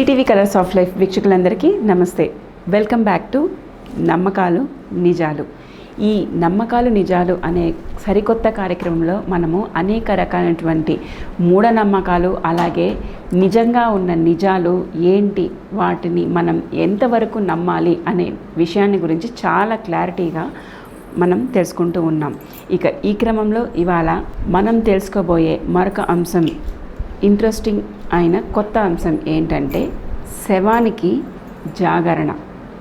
CTV colours of life వీక్షకులందరికీ నమస్తే. Welcome back to నమ్మకాలు నిజాలు. ఈ నమ్మకాలు నిజాలు అనే సరికొత్త కార్యక్రమంలో మనము అనేక రకాలైనటువంటి మూఢనమ్మకాలు అలాగే నిజంగా ఉన్న నిజాలు ఏంటి వాటిని మనం ఎంతవరకు నమ్మాలి అనే విషయాన్ని గురించి చాలా క్లారిటీగా మనం తెలుసుకుంటూ ఉన్నాం. ఇక ఈ క్రమంలో ఇవాళ మనం తెలుసుకోబోయే మరొక అంశం ఇంట్రెస్టింగ్ అయిన కొత్త అంశం ఏంటంటే శవానికి జాగరణ.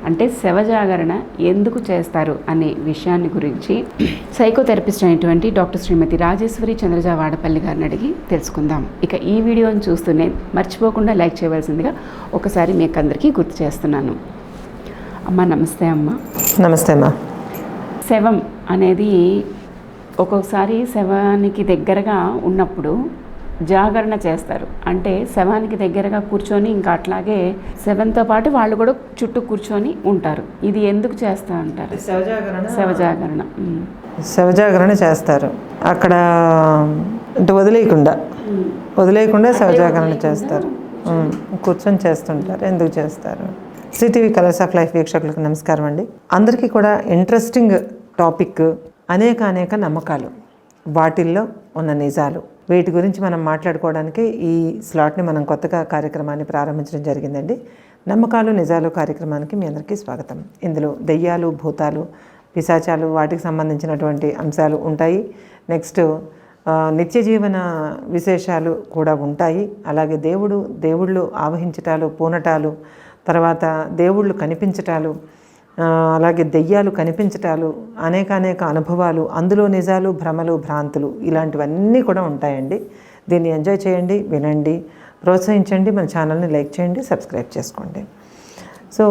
అంటే శవ జాగరణ ఎందుకు చేస్తారు అనే విషయాన్ని గురించి సైకోథెరపిస్ట్ అయినటువంటి డాక్టర్ శ్రీమతి రాజేశ్వరి చంద్రజా వాడపల్లి గారిని అడిగి తెలుసుకుందాం. ఇక ఈ వీడియోని చూస్తూనే మర్చిపోకుండా లైక్ చేయవలసిందిగా ఒకసారి మీకు అందరికీ గుర్తు చేస్తున్నాను. అమ్మ నమస్తే అమ్మ. నమస్తే అమ్మా. శవం అనేది ఒక్కొక్కసారి శవానికి దగ్గరగా ఉన్నప్పుడు జాగరణ చేస్తారు. అంటే శవానికి దగ్గరగా కూర్చొని ఇంకా అట్లాగే శవంతో పాటు వాళ్ళు కూడా చుట్టూ కూర్చొని ఉంటారు. ఇది ఎందుకు చేస్తూ ఉంటారు శవ జాగరణ ఉమ్. శవజాగరణ చేస్తారు. అక్కడ అంటే వదిలేయకుండా. వదిలేయకుండా శవజాగరణ చేస్తారు. కూర్చొని చేస్తుంటారు. ఎందుకు చేస్తారు? సిటీవీ కలర్స్ ఆఫ్ లైఫ్ వీక్షకులకు నమస్కారం అండి. అందరికీ కూడా ఇంట్రెస్టింగ్ టాపిక్ అనేక అనేక నమ్మకాలు. వాటిల్లో ఉన్న నిజాలు. వీటి గురించి మనం మాట్లాడుకోవడానికి ఈ స్లాట్ని మనం కొత్తగా కార్యక్రమాన్ని ప్రారంభించడం జరిగిందండి. నమ్మకాలు నిజాలు కార్యక్రమానికి మీ అందరికీ స్వాగతం. ఇందులో దెయ్యాలు భూతాలు పిశాచాలు వాటికి సంబంధించినటువంటి అంశాలు ఉంటాయి. నెక్స్ట్ నిత్య జీవన విశేషాలు కూడా ఉంటాయి. అలాగే దేవుడు దేవుళ్ళు ఆవహించటాలు పూనటాలు తర్వాత దేవుళ్ళు కనిపించటాలు అలాగే దెయ్యాలు కనిపించటాలు అనేక అనేక అనుభవాలు అందులో నిజాలు భ్రమలు భ్రాంతులు ఇలాంటివన్నీ కూడా ఉంటాయండి. దీన్ని ఎంజాయ్ చేయండి వినండి ప్రోత్సహించండి మన ఛానల్ని లైక్ చేయండి సబ్స్క్రైబ్ చేసుకోండి. సో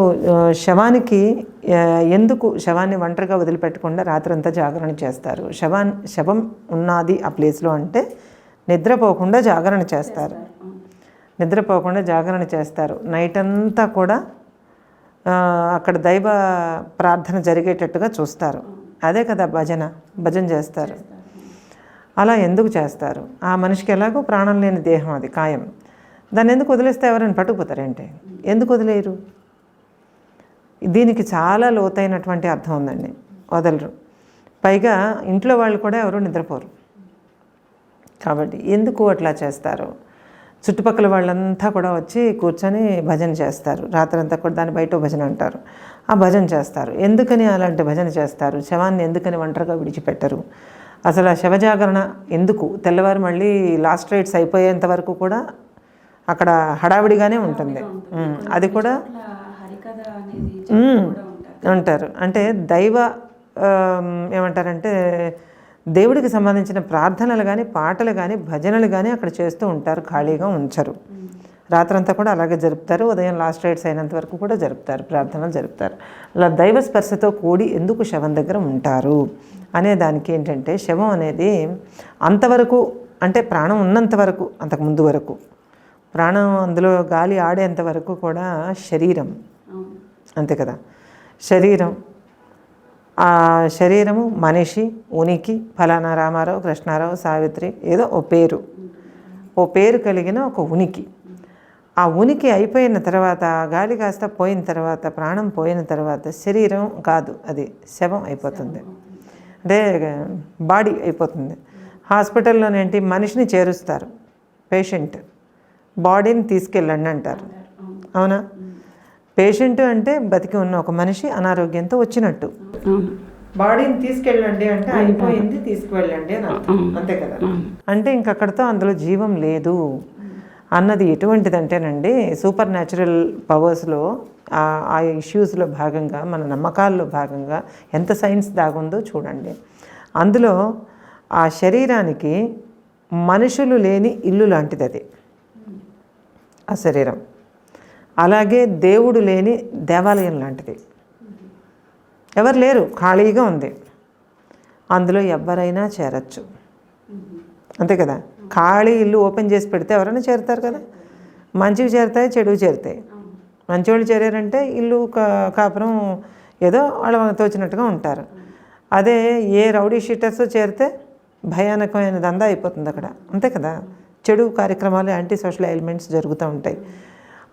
శవానికి ఎందుకు శవాన్ని ఒంటరిగా వదిలిపెట్టకుండా రాత్రంతా జాగరణ చేస్తారు? శవాన్ శవం ఉన్నది ఆ ప్లేస్లో అంటే నిద్రపోకుండా జాగరణ చేస్తారు. నిద్రపోకుండా జాగరణ చేస్తారు. నైట్ అంతా కూడా అక్కడ దైవ ప్రార్థన జరిగేటట్టుగా చూస్తారు. అదే కదా భజన భజన చేస్తారు. అలా ఎందుకు చేస్తారు? ఆ మనిషికి ఎలాగో ప్రాణం లేని దేహం అది ఖాయం. దాన్ని ఎందుకు వదిలేస్తే ఎవరైనా పట్టుకుపోతారేంటి? ఎందుకు వదిలేయరు? దీనికి చాలా లోతైనటువంటి అర్థం ఉందండి. వదలరు. పైగా ఇంట్లో వాళ్ళు కూడా ఎవరు నిద్రపోరు. కాబట్టి ఎందుకు అట్లా చేస్తారు? చుట్టుపక్కల వాళ్ళంతా కూడా వచ్చి కూర్చొని భజన చేస్తారు. రాత్రంతా కూడా దాన్ని బయట భజన అంటారు. ఆ భజన చేస్తారు. ఎందుకని అలాంటి భజన చేస్తారు? శవాన్ని ఎందుకని ఒంటరిగా విడిచిపెట్టరు? అసలు ఆ శవజాగరణ ఎందుకు? తెల్లవారు మళ్ళీ లాస్ట్ రైట్స్ అయిపోయేంత వరకు కూడా అక్కడ హడావిడిగానే ఉంటుంది. అది కూడా. ఉంటారు. అంటే దైవ ఏమంటారంటే దేవుడికి సంబంధించిన ప్రార్థనలు కానీ పాటలు కానీ భజనలు కానీ అక్కడ చేస్తూ ఉంటారు ఖాళీగా ఉంచరు. రాత్రంతా కూడా అలాగే జరుపుతారు. ఉదయం లాస్ట్ రైట్స్ అయినంత వరకు కూడా జరుపుతారు ప్రార్థనలు జరుపుతారు. అలా దైవ స్పర్శతో కూడి ఎందుకు శవం దగ్గర ఉంటారు? అనే దానికి ఏంటంటే శవం అనేది అంతవరకు అంటే ప్రాణం ఉన్నంత వరకు అంతకు ముందు వరకు ప్రాణం అందులో గాలి ఆడేంత వరకు కూడా శరీరం. అంతే కదా? శరీరం ఆ శరీరము మనిషి ఉనికి ఫలానా రామారావు కృష్ణారావు సావిత్రి ఏదో ఓ పేరు. ఓ పేరు కలిగిన ఒక ఉనికి. ఆ ఉనికి అయిపోయిన తర్వాత గాలి కాస్త పోయిన తర్వాత ప్రాణం పోయిన తర్వాత శరీరం కాదు అది శవం అయిపోతుంది. అంటే బాడీ అయిపోతుంది. హాస్పిటల్లోనేంటి మనిషిని చేరుస్తారు. పేషెంట్. బాడీని తీసుకెళ్ళండి అంటారు. అవునా? పేషెంట్ అంటే బతికి ఉన్న ఒక మనిషి అనారోగ్యంతో వచ్చినట్టు. బాడీని తీసుకెళ్ళండి అంటే అయిపోయింది. తీసుకువెళ్ళండి అని అర్థం. అంతే కదా? అంటే ఇంకక్కడితో అందులో జీవం లేదు. అన్నది ఎటువంటిదంటేనండి సూపర్ న్యాచురల్ పవర్స్లో ఆ- ఆ ఇష్యూస్లో భాగంగా మన నమ్మకాల్లో భాగంగా ఎంత సైన్స్ దాగుందో చూడండి. అందులో ఆ శరీరానికి మనుషులు లేని ఇల్లు లాంటిది అది. ఆ శరీరం. అలాగే దేవుడు లేని దేవాలయం లాంటిది. ఎవరు లేరు ఖాళీగా ఉంది. అందులో ఎవరైనా చేరచ్చు. అంతే కదా? ఖాళీ ఇల్లు ఓపెన్ చేసి పెడితే ఎవరైనా చేరుతారు కదా? మంచివి చేరుతాయి చెడువి చేరుతాయి. మంచివాళ్ళు చేరారంటే ఇల్లు కా- కాపురం ఏదో వాళ్ళ తోచినట్టుగా ఉంటారు. అదే ఏ రౌడీ షీటర్స్ చేరితే భయానకమైన దందా అయిపోతుంది అక్కడ. అంతే కదా? చెడు కార్యక్రమాలు యాంటీ సోషల్ ఎలిమెంట్స్ జరుగుతూ ఉంటాయి.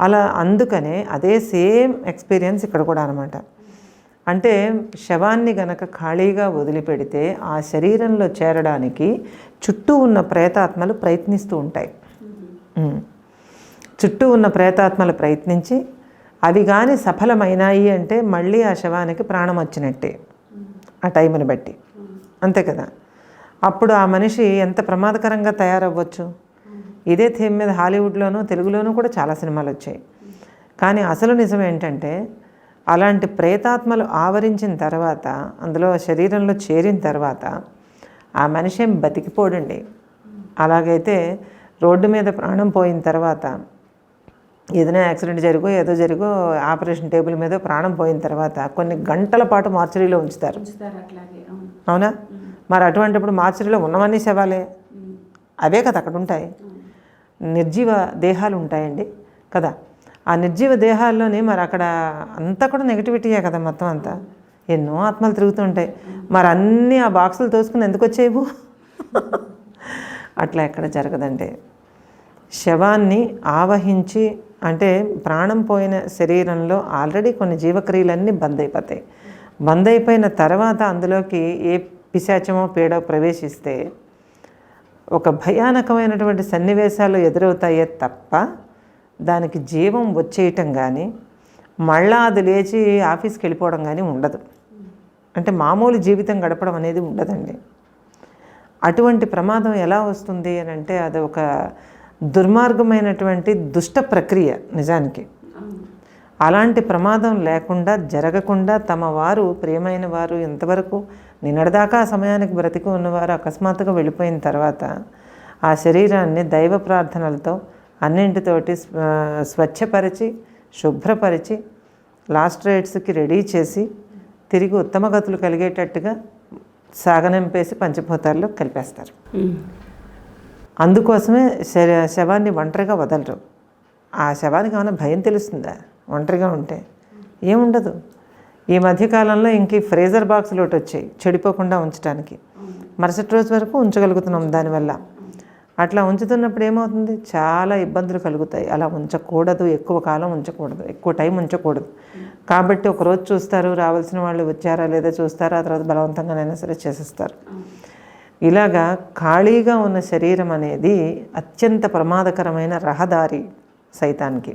అలా అందుకనే అదే సేమ్ ఎక్స్పీరియన్స్ ఇక్కడ కూడా అనమాట అంటే శవాన్ని గనక ఖాళీగా వదిలిపెడితే ఆ శరీరంలో చేరడానికి చుట్టూ ఉన్న ప్రేతాత్మలు ప్రయత్నిస్తూ ఉంటాయి. చుట్టూ ఉన్న ప్రేతాత్మలు ప్రయత్నించి అవి కానీ సఫలమైనాయి అంటే మళ్ళీ ఆ శవానికి ప్రాణం వచ్చినట్టే. ఆ టైంని బట్టి. అంతే కదా? అప్పుడు ఆ మనిషి ఎంత ప్రమాదకరంగా తయారవ్వచ్చు? ఇదే థీమ్ మీద హాలీవుడ్లోనూ తెలుగులోనూ కూడా చాలా సినిమాలు వచ్చాయి. కానీ అసలు నిజం ఏంటంటే అలాంటి ప్రేతాత్మలు ఆవరించిన తర్వాత అందులో శరీరంలో చేరిన తర్వాత ఆ మనిషి ఏం బతికిపోడండి. అలాగైతే రోడ్డు మీద ప్రాణం పోయిన తర్వాత ఏదైనా యాక్సిడెంట్ జరిగో ఏదో జరిగో ఆపరేషన్ టేబుల్ మీద ప్రాణం పోయిన తర్వాత కొన్ని గంటల పాటు మార్చరీలో ఉంచుతారు. అవునా. మరి అటువంటిప్పుడు మార్చరీలో ఉన్నవన్నీ శవాలే? అవే కదా అక్కడ ఉంటాయి. నిర్జీవ దేహాలు ఉంటాయండి కదా? ఆ నిర్జీవ దేహాల్లోనే మరి అక్కడ అంతా కూడా నెగిటివిటీయే కదా మొత్తం అంతా. ఎన్నో ఆత్మలు తిరుగుతుంటాయి. మరి అన్నీ ఆ బాక్సులు తోసుకుని ఎందుకు వచ్చేవు అట్లా ఎక్కడ జరగదండి. శవాన్ని ఆవహించి అంటే ప్రాణం పోయిన శరీరంలో ఆల్రెడీ కొన్ని జీవక్రియలన్నీ బంద్ అయిపోతాయి. బంద్ అయిపోయిన తర్వాత అందులోకి ఏ పిశాచమో పీడో ప్రవేశిస్తే ఒక భయానకమైనటువంటి సన్నివేశాలు ఎదురవుతాయే తప్ప దానికి జీవం వచ్చేయటం కానీ మళ్ళా అది లేచి ఆఫీస్కి వెళ్ళిపోవడం కానీ ఉండదు. అంటే మామూలు జీవితం గడపడం అనేది ఉండదండి. అటువంటి ప్రమాదం ఎలా వస్తుంది అని అంటే అది ఒక దుర్మార్గమైనటువంటి దుష్ట ప్రక్రియ నిజానికి. అలాంటి ప్రమాదం లేకుండా జరగకుండా తమ వారు ప్రియమైన వారు ఇంతవరకు నిన్నటిదాకా ఆ సమయానికి బ్రతికి ఉన్నవారు అకస్మాత్తుగా వెళ్ళిపోయిన తర్వాత ఆ శరీరాన్ని దైవ ప్రార్థనలతో అన్నింటితోటి స్వ- స్వచ్ఛపరిచి శుభ్రపరిచి లాస్ట్ రైట్స్కి రెడీ చేసి తిరిగి ఉత్తమ గతులు కలిగేటట్టుగా సాగనంపేసి పంచభూతాల్లో కలిపేస్తారు. అందుకోసమే శవాన్ని ఒంటరిగా వదలరు. ఆ శవానికి ఏమైనా భయం తెలుస్తుందా? ఒంటరిగా ఉంటే ఏముండదు. ఈ మధ్యకాలంలో ఇంక ఫ్రేజర్ బాక్సులు ఒకటి వచ్చాయి చెడిపోకుండా ఉంచడానికి మరుసటి రోజు వరకు ఉంచగలుగుతున్నాం దానివల్ల. అట్లా ఉంచుతున్నప్పుడు ఏమవుతుంది? చాలా ఇబ్బందులు కలుగుతాయి. అలా ఉంచకూడదు ఎక్కువ కాలం ఉంచకూడదు ఎక్కువ టైం ఉంచకూడదు. కాబట్టి ఒకరోజు చూస్తారు రావాల్సిన వాళ్ళు వచ్చారా లేదా చూస్తారా ఆ తర్వాత బలవంతంగానైనా సరే చేసేస్తారు. ఇలాగా ఖాళీగా ఉన్న శరీరం అనేది అత్యంత ప్రమాదకరమైన రహదారి సైతానికి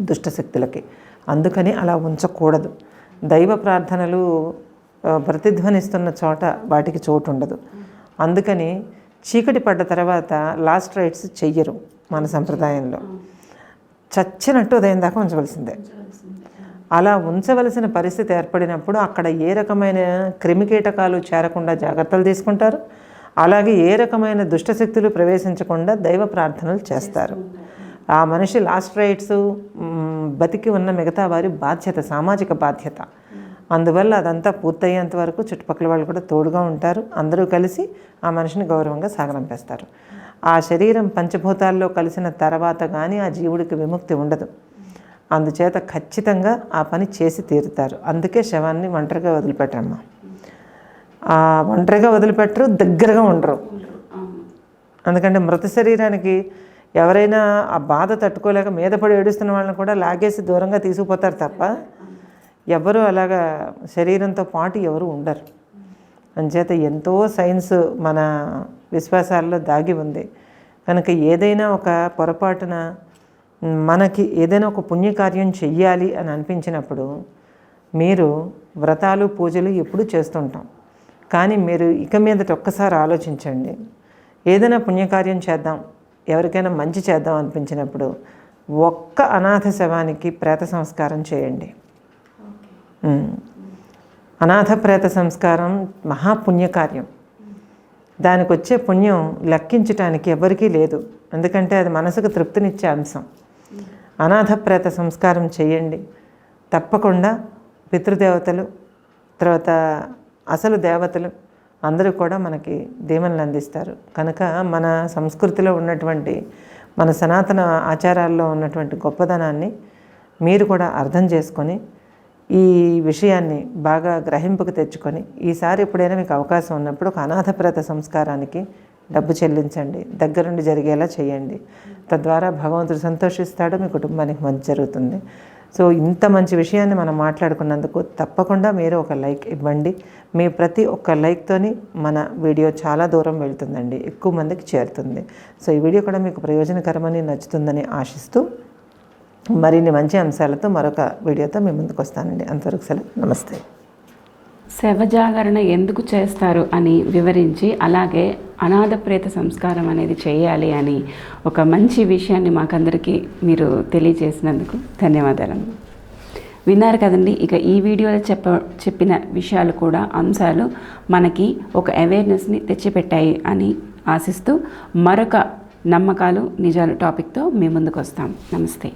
దుష్టశక్తులకి. అందుకని అలా ఉంచకూడదు. దైవ ప్రార్థనలు ప్రతిధ్వనిస్తున్న చోట వాటికి చోటు ఉండదు. అందుకని చీకటి పడ్డ తర్వాత లాస్ట్ రైట్స్ చెయ్యరు మన సంప్రదాయంలో. చచ్చినట్టు ఉదయం దాకా ఉంచవలసిందే. అలా ఉంచవలసిన పరిస్థితి ఏర్పడినప్పుడు అక్కడ ఏ రకమైన క్రిమికీటకాలు చేరకుండా జాగ్రత్తలు తీసుకుంటారు. అలాగే ఏ రకమైన దుష్టశక్తులు ప్రవేశించకుండా దైవ ప్రార్థనలు చేస్తారు. ఆ మనిషి లాస్ట్ రైట్స్ బతికి ఉన్న మిగతా వారి బాధ్యత సామాజిక బాధ్యత. అందువల్ల అదంతా పూర్తయ్యేంత వరకు చుట్టుపక్కల వాళ్ళు కూడా తోడుగా ఉంటారు. అందరూ కలిసి ఆ మనిషిని గౌరవంగా సాగనంపేస్తారు. ఆ శరీరం పంచభూతాల్లో కలిసిన తర్వాత కానీ ఆ జీవుడికి విముక్తి ఉండదు. అందుచేత ఖచ్చితంగా ఆ పని చేసి తీరుతారు. అందుకే శవాన్ని ఒంటరిగా వదిలిపెట్టమ్మా ఆ ఒంటరిగా వదిలిపెట్టరు దగ్గరగా ఉండరు. ఎందుకంటే మృత శరీరానికి ఎవరైనా ఆ బాధ తట్టుకోలేక మీద పడి ఏడుస్తున్న వాళ్ళని కూడా లాగేసి దూరంగా తీసుకుపోతారు తప్ప ఎవరు అలాగా శరీరంతో పాటు ఎవరు ఉండరు. అంచేత ఎంతో సైన్స్ మన విశ్వాసాల్లో దాగి ఉంది. కనుక ఏదైనా ఒక పొరపాటున మనకి ఏదైనా ఒక పుణ్యకార్యం చెయ్యాలి అని అనిపించినప్పుడు మీరు వ్రతాలు పూజలు ఎప్పుడు చేస్తుంటాం. కానీ మీరు ఇక మీదట ఒక్కసారి ఆలోచించండి. ఏదైనా పుణ్యకార్యం చేద్దాం ఎవరికైనా మంచి చేద్దాం అనిపించినప్పుడు ఒక్క అనాథ శవానికి ప్రేత సంస్కారం చేయండి. అనాథప్రేత అనాథ ప్రేత సంస్కారం మహాపుణ్యకార్యం దానికి వచ్చే పుణ్యం లెక్కించటానికి ఎవరికీ లేదు ఎందుకంటే అది మనసుకు తృప్తినిచ్చే అంశం అనాథప్రేత సంస్కారం చేయండి తప్పకుండా పితృదేవతలు తర్వాత అసలు దేవతలు అందరూ కూడా మనకి దీవెనలు అందిస్తారు. కనుక మన సంస్కృతిలో ఉన్నటువంటి మన సనాతన ఆచారాల్లో ఉన్నటువంటి గొప్పదనాన్ని మీరు కూడా అర్థం చేసుకొని ఈ విషయాన్ని బాగా గ్రహింపుకు తెచ్చుకొని ఈసారి ఎప్పుడైనా మీకు అవకాశం ఉన్నప్పుడు ఒక అనాథప్రత సంస్కారానికి డబ్బు చెల్లించండి. దగ్గరుండి జరిగేలా చేయండి. తద్వారా భగవంతుడు సంతోషిస్తాడు మీ కుటుంబానికి మంచి జరుగుతుంది. సో ఇంత మంచి విషయాన్ని మనం మాట్లాడుకున్నందుకు తప్పకుండా మీరు ఒక లైక్ ఇవ్వండి. మీ ప్రతి ఒక్క లైక్తోని మన వీడియో చాలా దూరం వెళ్తుందండి ఎక్కువ మందికి చేరుతుంది. సో ఈ వీడియో కూడా మీకు ప్రయోజనకరమని నచ్చుతుందని ఆశిస్తూ మరిన్ని మంచి అంశాలతో మరొక వీడియోతో మీ ముందుకు వస్తానండి. అంతవరకు సెలవు. నమస్తే. శవ జాగరణ ఎందుకు చేస్తారు అని వివరించి అలాగే అనాథ ప్రేత సంస్కారం అనేది చేయాలి అని ఒక మంచి విషయాన్ని మాకందరికీ మీరు తెలియజేసినందుకు ధన్యవాదాలు విన్నారు కదండి ఇక ఈ వీడియోలో చెప్ప చెప్పిన విషయాలు కూడా అంశాలు మనకి ఒక అవేర్నెస్ని తెచ్చిపెట్టాయి అని ఆశిస్తూ మరొక నమ్మకాలు నిజాలు టాపిక్తో మీ ముందుకు వస్తాం. నమస్తే.